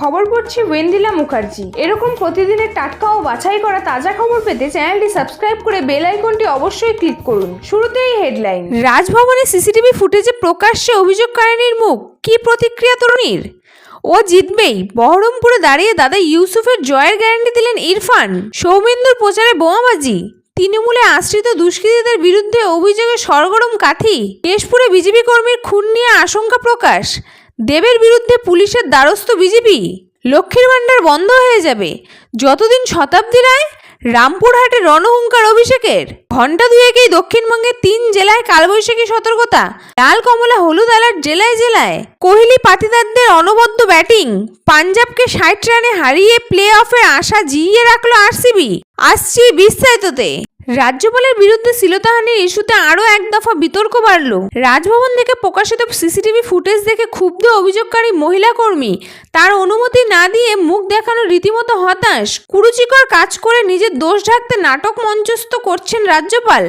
খবর পড়ছি ওয়েন্দিলা মুখার্জি। এরকম প্রতিদিনের টাটকা ও বাছাই করা তাজা খবর পেতে চ্যানেলটি সাবস্ক্রাইব করে বেল আইকনটি অবশ্যই ক্লিক করুন। শুরুতেই হেডলাইন। রাজভবনে সিসিটিভি ফুটেজে প্রকাশ্যে অভিযোগকারিনীর মুখ। কি প্রতিক্রিয়া তরুণীর? ও জিতবেই। বহরমপুরে দাঁড়িয়ে দাদা ইউসুফের জয়ের গ্যারান্টি দিলেন ইরফান। সৌমেন্দুর প্রচারে বোমাবাজি। তৃণমূলে আশ্রিত দুষ্কৃতীদের বিরুদ্ধে অভিযোগে সরগরম কাথি কেশপুরে বিজেপি কর্মীর খুন নিয়ে আশঙ্কা প্রকাশ। দেবের বিরুদ্ধে পুলিশের দ্বারস্থ বিজেপি? লক্ষ্মীর ভাণ্ডার বন্ধ হয়ে যাবে। যতদিন শতাব্দী রায়, রামপুরহাটে রণহুঙ্কার অভিষেকের। ঘণ্টা দুয়েকেই দক্ষিণবঙ্গের তিন জেলায় কালবৈশাখী সতর্কতা। লাল কমলা হলুদ অ্যালার্ট জেলায় জেলায়। কোহলি পাতিদারদের অনবদ্য ব্যাটিং পাঞ্জাবকে ষাট রানে হারিয়ে প্লে অফের আশা জিইয়ে রাখল আরসিবি। আসছি বিস্তারিততে। রাজ্যপালের বিরুদ্ধে শ্লীলতাহানির ইস্যুতে আরও এক দফা বিতর্ক বাড়ল। রাজভবন থেকে প্রকাশিত সিসিটিভি ফুটেজ দেখে ক্ষুব্ধ অভিযোগকারী মহিলা কর্মী, তার অনুমতি না দিয়ে মুখ দেখানো রীতিমতো হতাশ। কুরুচিকর কাজ করে নিজের দোষ ঢাকতে নাটক মঞ্চস্থ করছেন রাজ্যপাল,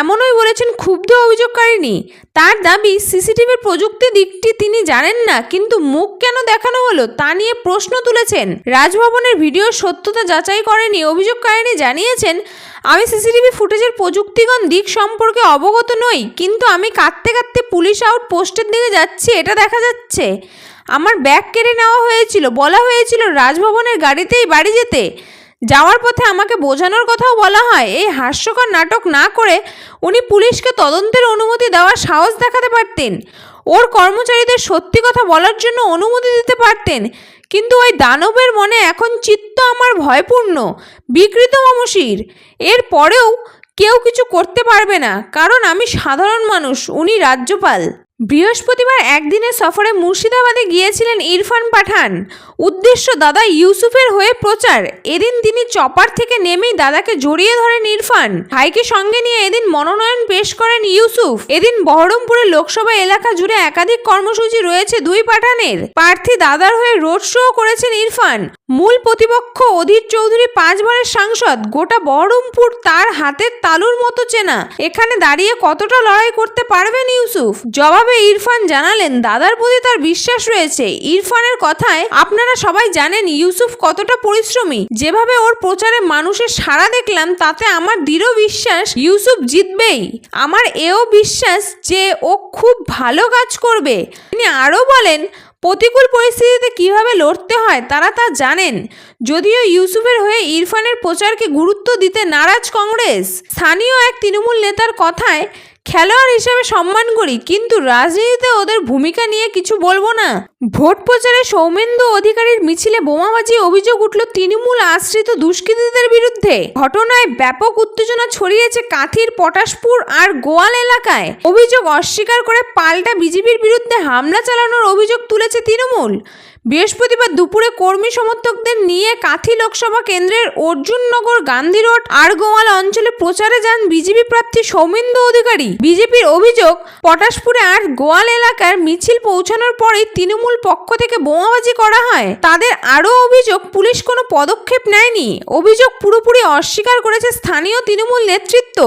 এমনই বলেছেন ক্ষুব্ধ অভিযোগকারিনী তার দাবি, সিসিটিভির প্রযুক্তি দিকটি তিনি জানেন না, কিন্তু মুখ কেন দেখানো হলো তা নিয়ে প্রশ্ন তুলেছেন। রাজভবনের ভিডিওর সত্যতা যাচাই করেনি অভিযোগকারিনী জানিয়েছেন আমি সিসিটিভি ফুটেজের প্রযুক্তিগণ দিক সম্পর্কে অবগত নই, কিন্তু আমি কাঁদতে কাঁদতে পুলিশ আউট পোস্টের দিকে যাচ্ছি, এটা দেখা যাচ্ছে। আমার ব্যাগ কেড়ে নেওয়া হয়েছিল, বলা হয়েছিল রাজভবনের গাড়িতেই বাড়ি যেতে। যাওয়ার পথে আমাকে বোঝানোর কথাও বলা হয়, এই হাস্যকর নাটক না করে উনি পুলিশকে তদন্তের অনুমতি দেওয়ার সাহস দেখাতে পারতেন। ওর কর্মচারীদের সত্যি কথা বলার জন্য অনুমতি দিতে পারতেন কিন্তু ওই দানবের মনে এখন চিত্ত আমার ভয়পূর্ণ, বিকৃত মামসির এর পরেও কেউ কিছু করতে পারবে না, কারণ আমি সাধারণ মানুষ, উনি রাজ্যপাল। বৃহস্পতিবার একদিনের সফরে মুর্শিদাবাদে গিয়েছিলেন ইরফান পাঠান। উদ্দেশ্য দাদা ইউসুফের হয়ে প্রচার। এদিন তিনি চপার থেকে নেমেই দাদাকে জড়িয়ে ধরেন ইরফান। ভাইকে সঙ্গে নিয়ে এদিন মনোনয়ন পেশ করেন ইউসুফ। এদিন বহরমপুরে লোকসভা এলাকা জুড়ে একাধিক কর্মসূচি রয়েছে দুই পাঠানের। প্রার্থী দাদার হয়ে রোড শো করেছেন ইরফান। মূল প্রতিপক্ষ অধীর চৌধুরী পাঁচবারের সাংসদ। গোটা বহরমপুর তার হাতের তালুর মতো চেনা। এখানে দাঁড়িয়ে কতটা লড়াই করতে পারবেন ইউসুফ? জবাবে ইরফান জানালেন, দাদার প্রতি তার বিশ্বাস রয়েছে। ইরফানের কথায় আপনারা সবাই জানেন ইউসুফ কতটা পরিশ্রমী। যেভাবে ওর প্রচারে মানুষের সাড়া দেখলাম, তাতে আমার দৃঢ় বিশ্বাস ইউসুফ জিতবেই। আমার এও বিশ্বাস যে ও খুব ভালো কাজ করবে। তিনি আরও বলেন, প্রতিকূল পরিস্থিতিতে কীভাবে লড়তে হয় তারা তা জানেন। যদিও ইউসুফের হয়ে ইরফানের প্রচারকে গুরুত্ব দিতে নারাজ কংগ্রেস। স্থানীয় এক তৃণমূল নেতার কথায় খেলোয়াড় হিসেবে সম্মান করি কিন্তু রাজনীতিতে ওদের ভূমিকা নিয়ে কিছু বলব না। ভোট প্রচারে সৌমেন্দু অধিকারীর মিছিলে বোমাবাজি অভিযোগ উঠল তৃণমূল আশ্রিত দুষ্কৃতীদের বিরুদ্ধে। ঘটনায় ব্যাপক উত্তেজনা ছড়িয়েছে কাঁথির পটাশপুর আর গোয়াল এলাকায়। অভিযোগ অস্বীকার করে পাল্টা বিজেপির বিরুদ্ধে হামলা চালানোর অভিযোগ তুলেছে তৃণমূল। বৃহস্পতিবার দুপুরে কর্মী সমর্থকদের নিয়ে কাঁথি লোকসভা কেন্দ্রের অর্জুননগর গান্ধী রোড আরগোয়াল অঞ্চলে প্রচারে যান বিজেপি প্রার্থী সৌমেন্দু অধিকারী। বিজেপির অভিযোগ, পটাশপুরে আর গোয়াল এলাকার মিছিল পৌঁছানোর পরেই তৃণমূল পক্ষ থেকে বোমাবাজি করা হয়? তাদের আরও অভিযোগ, পুলিশ কোনো পদক্ষেপ নেয়নি। অভিযোগ পুরোপুরি অস্বীকার করেছে স্থানীয় তৃণমূল নেতৃত্ব।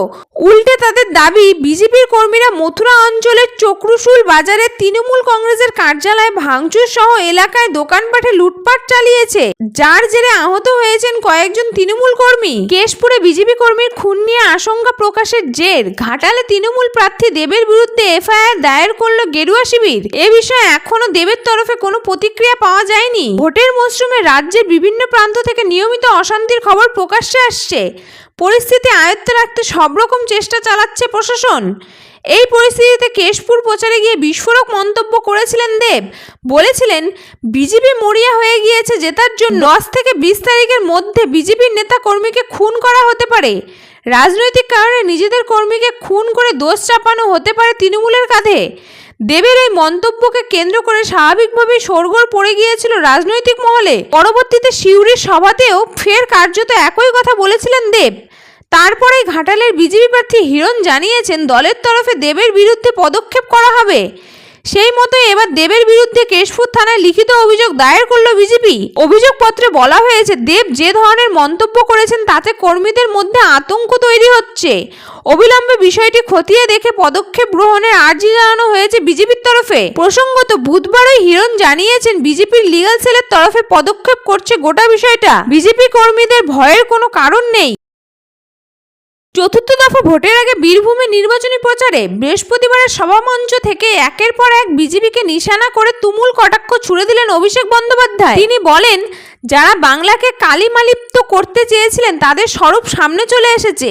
উল্টে তাদের দাবি, বিজেপির কর্মীরা মথুরা অঞ্চলের চক্রুশুল বাজারে তৃণমূল কংগ্রেসের কার্যালয় ভাঙচুর সহ এলাকায় দোকানপাটে লুটপাট চালিয়েছে। যার জেরে আহত হয়েছেন কয়েকজন তৃণমূল কর্মী। কেশপুরে বিজেপি কর্মীর খুন নিয়ে আশঙ্কা প্রকাশের জের। ঘাটালে তৃণমূল প্রার্থী দেবের বিরুদ্ধে এফআইআর দায়ের করল গেরুয়া শিবির। এ বিষয়ে এখনও দেবের তরফে কোনো প্রতিক্রিয়া পাওয়া যায়নি। ভোটের মরশুমে রাজ্যের বিভিন্ন প্রান্ত থেকে নিয়মিত অশান্তির খবর প্রকাশ্যে আসছে। পরিস্থিতি আয়ত্তে রাখতে সব রকম চেষ্টা চালাচ্ছে প্রশাসন। এই পরিস্থিতিতে কেশপুর প্রচারে গিয়ে বিস্ফোরক মন্তব্য করেছিলেন দেব। বলেছিলেন, বিজেপি মরিয়া হয়ে গিয়েছে জেতার জন্য। দশ থেকে বিশ তারিখের মধ্যে বিজেপির নেতা কর্মীকে খুন করা হতে পারে। রাজনৈতিক কারণে নিজেদের কর্মীকে খুন করে দোষ চাপানো হতে পারে তৃণমূলের কাঁধে। দেবের এই মন্তব্যকে কেন্দ্র করে স্বাভাবিকভাবে সরগোল পড়ে গিয়েছিল রাজনৈতিক মহলে। পরবর্তীতে সিউড়ির সভাতেও ফের কার্যত একই কথা বলেছিলেন দেব। তারপরে ঘাটালের বিজেপি প্রার্থী হিরণ জানিয়েছেন, দলের তরফে দেবের বিরুদ্ধে পদক্ষেপ করা হবে। সেই মতো এবার দেবের বিরুদ্ধে কেশপুর থানায় লিখিত অভিযোগ দায়ের করল বিজেপি। অভিযোগপত্রে বলা হয়েছে, দেব যে ধরনের মন্তব্য করেছেন তাতে কর্মীদের মধ্যে আতঙ্ক তৈরি হচ্ছে। অবিলম্বে বিষয়টি খতিয়ে দেখে পদক্ষেপ গ্রহণের আর্জি জানানো হয়েছে বিজেপির তরফে। প্রসঙ্গত, বুধবারই হিরণ জানিয়েছেন, বিজেপির লিগাল সেলের তরফে পদক্ষেপ করছে গোটা বিষয়টা। বিজেপি কর্মীদের ভয়ের কোনো কারণ নেই। চতুর্থ দফা ভোটের আগে বীরভূমে নির্বাচনী প্রচারে বৃহস্পতিবারের সভামঞ্চ থেকে একের পর এক বিজেপিকে নিশানা করে তুমুল কটাক্ষ ছুড়ে দিলেন অভিষেক বন্দ্যোপাধ্যায়। তিনি বলেন, যারা বাংলাকে কালিমালিপ্ত করতে চেয়েছিলেন, তাদের স্বরূপ সামনে চলে এসেছে।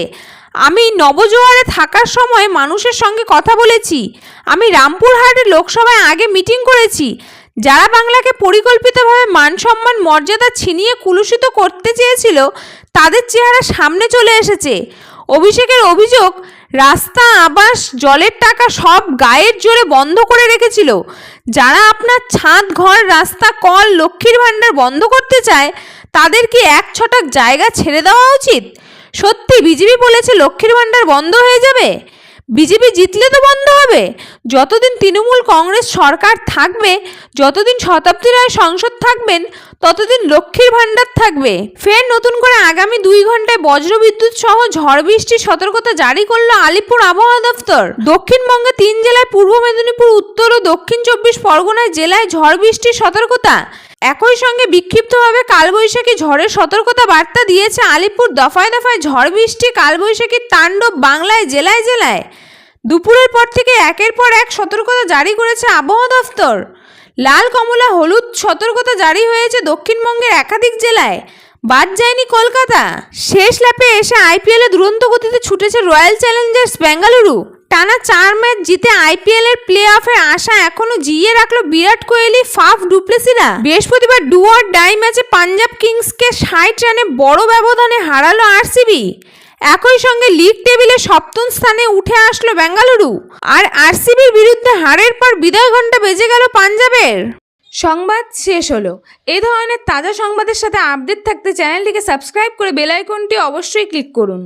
আমি নবজোয়ারে থাকার সময় মানুষের সঙ্গে কথা বলেছি। আমি রামপুরহাটের লোকসভায় আগে মিটিং করেছি। যারা বাংলাকে পরিকল্পিতভাবে মান সম্মান, মর্যাদা ছিনিয়ে কুলুষিত করতে চেয়েছিল, তাদের চেহারা সামনে চলে এসেছে। অভিষেকের অভিযোগ, রাস্তা, আবাস, জলের টাকা সব গায়ের জোরে বন্ধ করে রেখেছিল। যারা আপনার ছাদ, ঘর, রাস্তা, কল, লক্ষ্মীর ভাণ্ডার বন্ধ করতে চায়, তাদের কি এক ছটাক জায়গা ছেড়ে দেওয়া উচিত? সত্যি বিজেপি বলেছে লক্ষ্মীর ভাণ্ডার বন্ধ হয়ে যাবে? বিজেপি জিতলে তো বন্ধ হবে। যতদিন তৃণমূল কংগ্রেস সরকার থাকবে, যতদিন শতাব্দী রায় সংসদ থাকবেন, ততদিন লক্ষ্মীর ভাণ্ডার থাকবে। ফের নতুন করে আগামী দুই ঘন্টায় বজ্রবিদ্যুৎ সহ ঝড় বৃষ্টির সতর্কতা জারি করল আলিপুর আবহাওয়া দফতর দক্ষিণবঙ্গে তিন জেলায় পূর্ব মেদিনীপুর, উত্তর ও দক্ষিণ চব্বিশ পরগনায় জেলায় ঝড় বৃষ্টির সতর্কতা। একই সঙ্গে বিক্ষিপ্তভাবে কালবৈশাখী ঝড়ের সতর্কতা বার্তা দিয়েছে আলিপুর দফায় দফায় ঝড় বৃষ্টি কালবৈশাখীর তাণ্ডব বাংলায় জেলায় জেলায়। দুপুরের পর থেকে একের পর এক সতর্কতা জারি করেছে আবহাওয়া দফতর। লাল, কমলা, হলুদ সতর্কতা জারি হয়েছে দক্ষিণবঙ্গের একাধিক জেলায়। বাদ যায়নি কলকাতা। শেষ ল্যাপে এসে আইপিএলে দুরন্ত গতিতে ছুটেছে রয়্যাল চ্যালেঞ্জার্স বেঙ্গালুরু। টানা চার ম্যাচ জিতে আইপিএল এর প্লে অফের আশা এখনও জিইয়ে রাখল বিরাট কোহলি, ফাফ ডুপ্লেসিরা। বৃহস্পতিবার ডুয়ার ডাই ম্যাচে পাঞ্জাব কিংসকে ষাট রানে বড় ব্যবধানে হারালো আরসিবি। একই সঙ্গে লিগ টেবিলে সপ্তম স্থানে উঠে আসলো বেঙ্গালুরু। আর আরসিবির বিরুদ্ধে হারের পর বিদায় ঘণ্টা বেজে গেল পাঞ্জাবের। সংবাদ শেষ হলো। এ ধরনের তাজা সংবাদের সাথে আপডেট থাকতে চ্যানেলটিকে সাবস্ক্রাইব করে বেল আইকনটি অবশ্যই ক্লিক করুন।